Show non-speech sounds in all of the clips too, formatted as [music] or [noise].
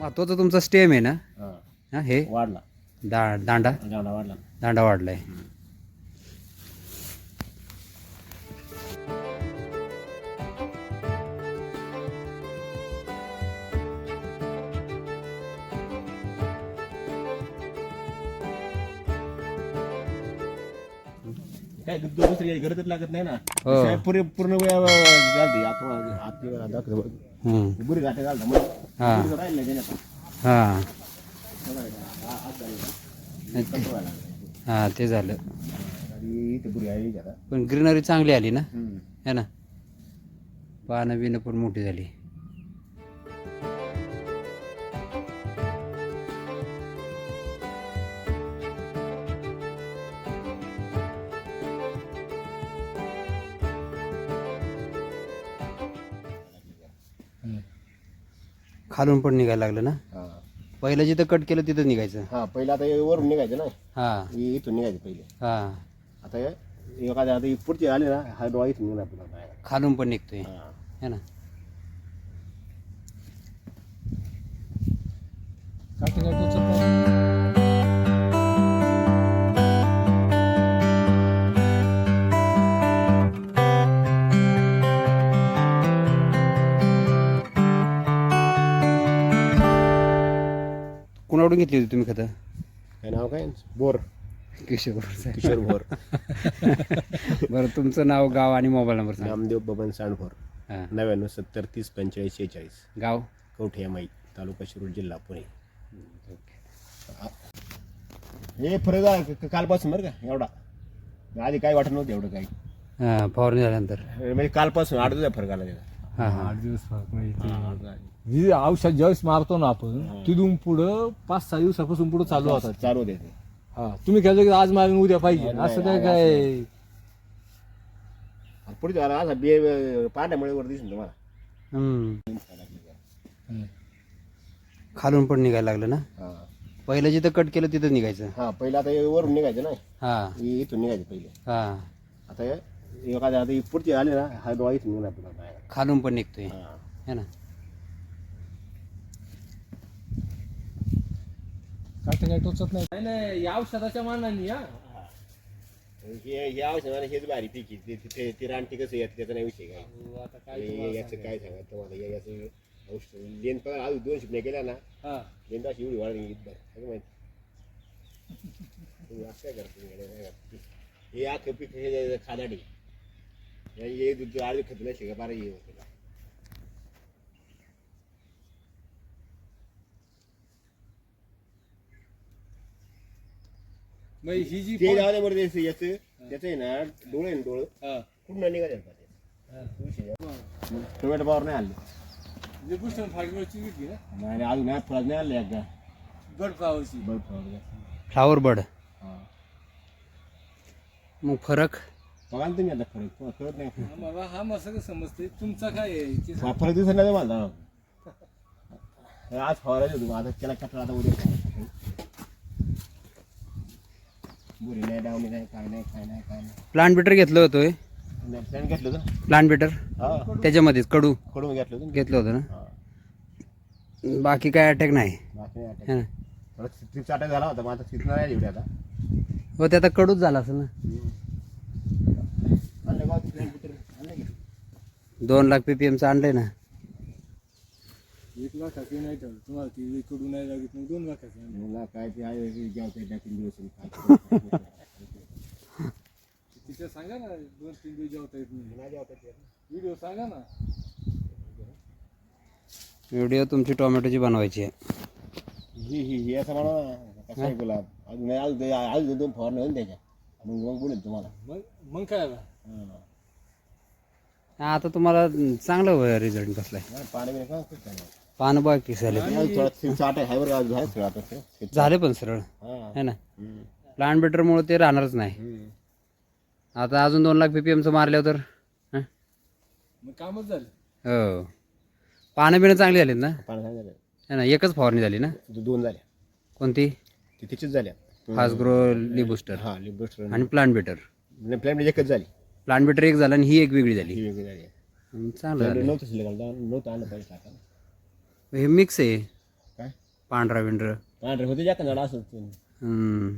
महत्त्वाचा तुमचा स्टेम आहे ना? हा. हा हे? वाढला. दा दांडा? जावडा वाढला. दांडा वाढलाय. काय दुसरी काही गरजच लागत नाही ना हो. साहेब पुरे पूर्ण वेळ घालते आता हात दाखव हम्म. बुरी घाटे घालता मग हा. बुरी राहिलं नाही त्याच्यात. हा बघा इथं. हा, हात. हा ते झालं आणि इथे बुरी आहे आता पण ग्रीनरी चांगली आली ना हम्म. है ना पानं बिनं पण मोठी झाली खालून पण निघायला लागलं ना? हा. पहिलं जिथं कट केलं तिथं निघायचं. हा पहिलं आता हे वरून निघायचं ना? हा. हे इथून निघायचं पहिले. हा. आता हे एखाद्या आता ही पुढची आली ना हा डोळा इथून निघणार पुन्हा खालून पण निघतोय. हा. है ना? कुणाकडून घेतली होती तुम्ही खतं? काय नाव काय बोर. किशोर किशोर भोर [laughs] बरं तुमचं नाव गाव आणि मोबाईल नंबर सांगा. नामदेव बबन सांडभोर. हां. नव्याण्णव सत्तर तीस पंचेचाळीस शेहेचाळीस. गाव? कवठे माई तालुका शिरूर जिल्हा पुणे. हे फरक आहे क- कालपासून बरं का एवढा. आधी काय वाटत नव्हतं एवढं काही. हां फवारणी झाल्यानंतर. म्हणजे कालपासून आठ दिवस फरक आला त्याचा. हां आठ दिवस फरक नाही ते. जी औषध ज्यावेळेस मारतो ना आपण तिथून पुढं पाच सहा दिवसापासून पुढं चालू होतात. चालू होते ते. हा. तुम्ही काय की आज मारून उद्या पाहिजे. असं काय नाही, काय? पुढे असा बे पाण्यामुळे वर दिसून तुम्हाला. हम्म. खालून पण निघायला लागलं ना? हा. पहिलं जिथं कट केलं तिथं निघायचं. हा पहिलं आता हे वरून निघायचं ना? हा. हे इथून निघायचं पहिले. हा. आता हे एखाद्या आता ही पुढची आली ना हा डोळा इथून निघणार पुन्हा खालून पण निघतोय. हा. है ना? काय काय टोचत नाही? नाही या औषधाच्या मानाने या हे हे औषधाने हेच भारी पीक आहे. ते ते- ते रानटी कसं येत त्याचा नाही विषय काय. हे- याचं काय सांगा तुम्हाला या- याचं औषध लेन पण आज दोन शिपण्या केल्या ना हा. लेन अशी एवढी वाढली इथं काय माहिती. तुम्ही असं काय करता? काय? हे अख्खं पीक हे खादाडी. हे दूध आधी खत नाही शिका बारा हे होतं मग ही जी ते जाऊ बरं त्याचं याचं त्याचं आहे ना डोळे आहे ना डोळं हा. कुठं निघाले टोमॅटो पावर नाही आले जी गोष्ट फागीवरची विकली ना नाही अजून नाही फळात नाही आले एकदा बर्ड फ्लावरची फळ फ्लावर बर्ड हा मग फरक बघा ना तुम्ही आता फरक तुम्हाला कळत नाही. मला हा सगळं समजते तुमचा काय आहे? ते सांग. हा, फरक दिसत नाही मला. आज फवारायचं होतं आता त्याला कटला आता उद्या फवारायचं. बुरी नाही डावणी नाही काय नाही काय नाही काय नाही. प्लांट बिटर घेतलं होतं होय? नाही प्लॅन घेतलं होतं प्लांट बिटर हा. त्याच्यामध्येच कडू. कडून घेतलं होतं घेतलं होतं हा. ना बाकी काय अटॅक नाही. बाकी नाही है ना? अटॅक झाला होता मग आता तिथं नाही एवढे आता. हो ते आता कडूच झाला असेल ना आणलं का plan बिटर? आणलं की? दोन लाख पीपीएमचं आणलंय ना. एक लाखाची नाही ठेवलं तुम्हाला ती इकडून नाही लागत मग दोन लाखाची आणली. मला काय ते आहे जेवते दिवस तिच्या सांगा ना दोन तीन दिवस जेवता येत नाही. व्हिडिओ सांगा ना. व्हिडिओ तुमची टोमॅटोची बनवायची आहे. ही ही ही असं म्हणा ना, कसं आहे गुलाब? अजून नाही, अजून ते- अजून दोन फवारणी होईल त्याच्या. मग मग बोलेल तुम्हाला. मग मग काय आला? हा. आता तुम्हाला चांगलं रिझल्ट बसलाय आहे. पानं बघ की झाले. झाले पण सरळ. हा. है ना. प्लांट बिटरमुळे ते राहणारच नाही. आता अजून दोन लाख पीपीएमचं मारल्यावर तर हं? मग कामच झालं. हो. पानं बिणं चांगली झालीत ना? झालं. है ना? एकच फवारणी झाली ना? दोन झाल्या. कोणती? ती तिचीच झाल्या. फास्ट ग्रो ली बुस्टर हा लिंबू आणि प्लांट बिटर प्लॅन एकच झाली. प्लांट बिटर एक झाला आणि ही एक वेगळी झाली. ही वेगळी झाली. हं, चांगलं Plan झालं. नव्हतं शिल्लक नव्हतं आणलं पाहिजे टाकायला हे मिक्स आहे. काय? पांढरा विंढर पांढरे होते जास्त झाड असं हम्म.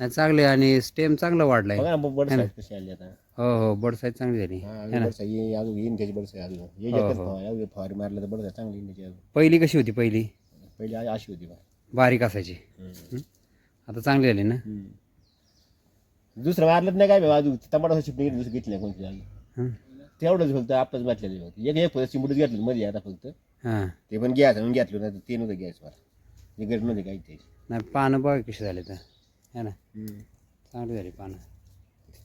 नाही चांगले आणि स्टेम चांगलं वाढलाय. ना कशी आली आता. हो हो बड साईज चांगली झाली. हा ये अजून येईन त्याची बड साईज अजून. ये एकच फवार अजून फवारी मारलं तर चांगली येईन त्याची अजून. पहिली कशी होती पहिली? पहिली अशी होती बा बारीक असायची. हम्म. आता चांगली झाली ना? दुसरं मारलं नाही काय बा, अजून टमाटा शिफ्ट दुसरं घेतलं नाही कोणती अजून. तेवढंच फक्त आपलंच घातलेलं होतं एक एक फक्त घेतलं मध्ये आता फक्त. हां. ते पण घ्यायचं म्हणून घेतलं नाही ते नव्हतं घ्यायचं मला. ते गरज नव्हती काय त्याची नाही पानं बघा कशी झाली तर. है ना. चांगली झाली पानं.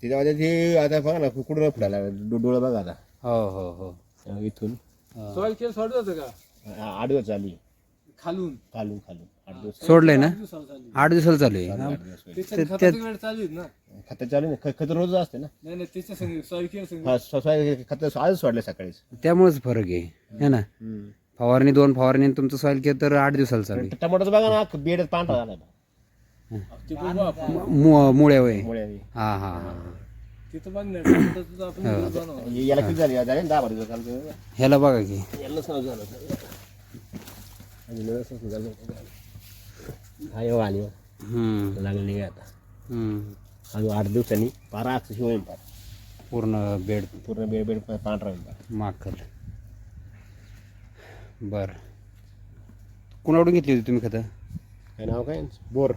त्याच्या ते आता बघा ना कुठून फुटायला डो- डोळं बघा आता. हो हो हो. अं, इथून सॉईल केस सोडत होतं का? आ- आठ दिवस चालू आहे. खालून. खालून खालून. सोडलंय ना? आठ दिवसाला चालू आहे. खत चालू नाही खत रोज असते ना? हा, स्व- स्व- खत आजच सोडलं सकाळीच. त्यामुळेच फरक आहे. है ना? फवारणी दोन फवारणी आणि तुमचं सॉईल केअर तर आठ दिवसाला चालू आहे. टमाटोचं बघा ना बेड पांढरा झाला मु- मु- मुळे वय मुळे हा हा हा. हो. हे- याला किती झाली? झाले ना दहा बारा दिवस चालतं ह्याला बघा की. याला झालं. झालं. हा येऊ आली हो. हम्म, लागली काय आता. हम्म. अजून आठ दिवसांनी पारा अक्षर शिवून पार. पूर्ण बेड. पूर्ण बेड बेड पांढरा होईल पार. बर. कुणाकडून घेतली होती तुम्ही खतं? काय नाव काय बोर.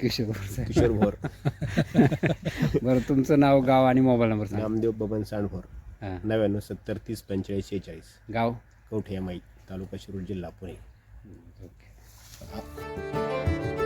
किशोर किशोर भोर [laughs] बरं तुमचं नाव गाव आणि मोबाईल नंबर सांगा. नामदेव बबन सांडभोर हां. नव्याण्णव सत्तर तीस पंचेचाळीस शेहेचाळीस. गाव? कवठे माई तालुका शिरूर जिल्हा पुणे. ओके. 好。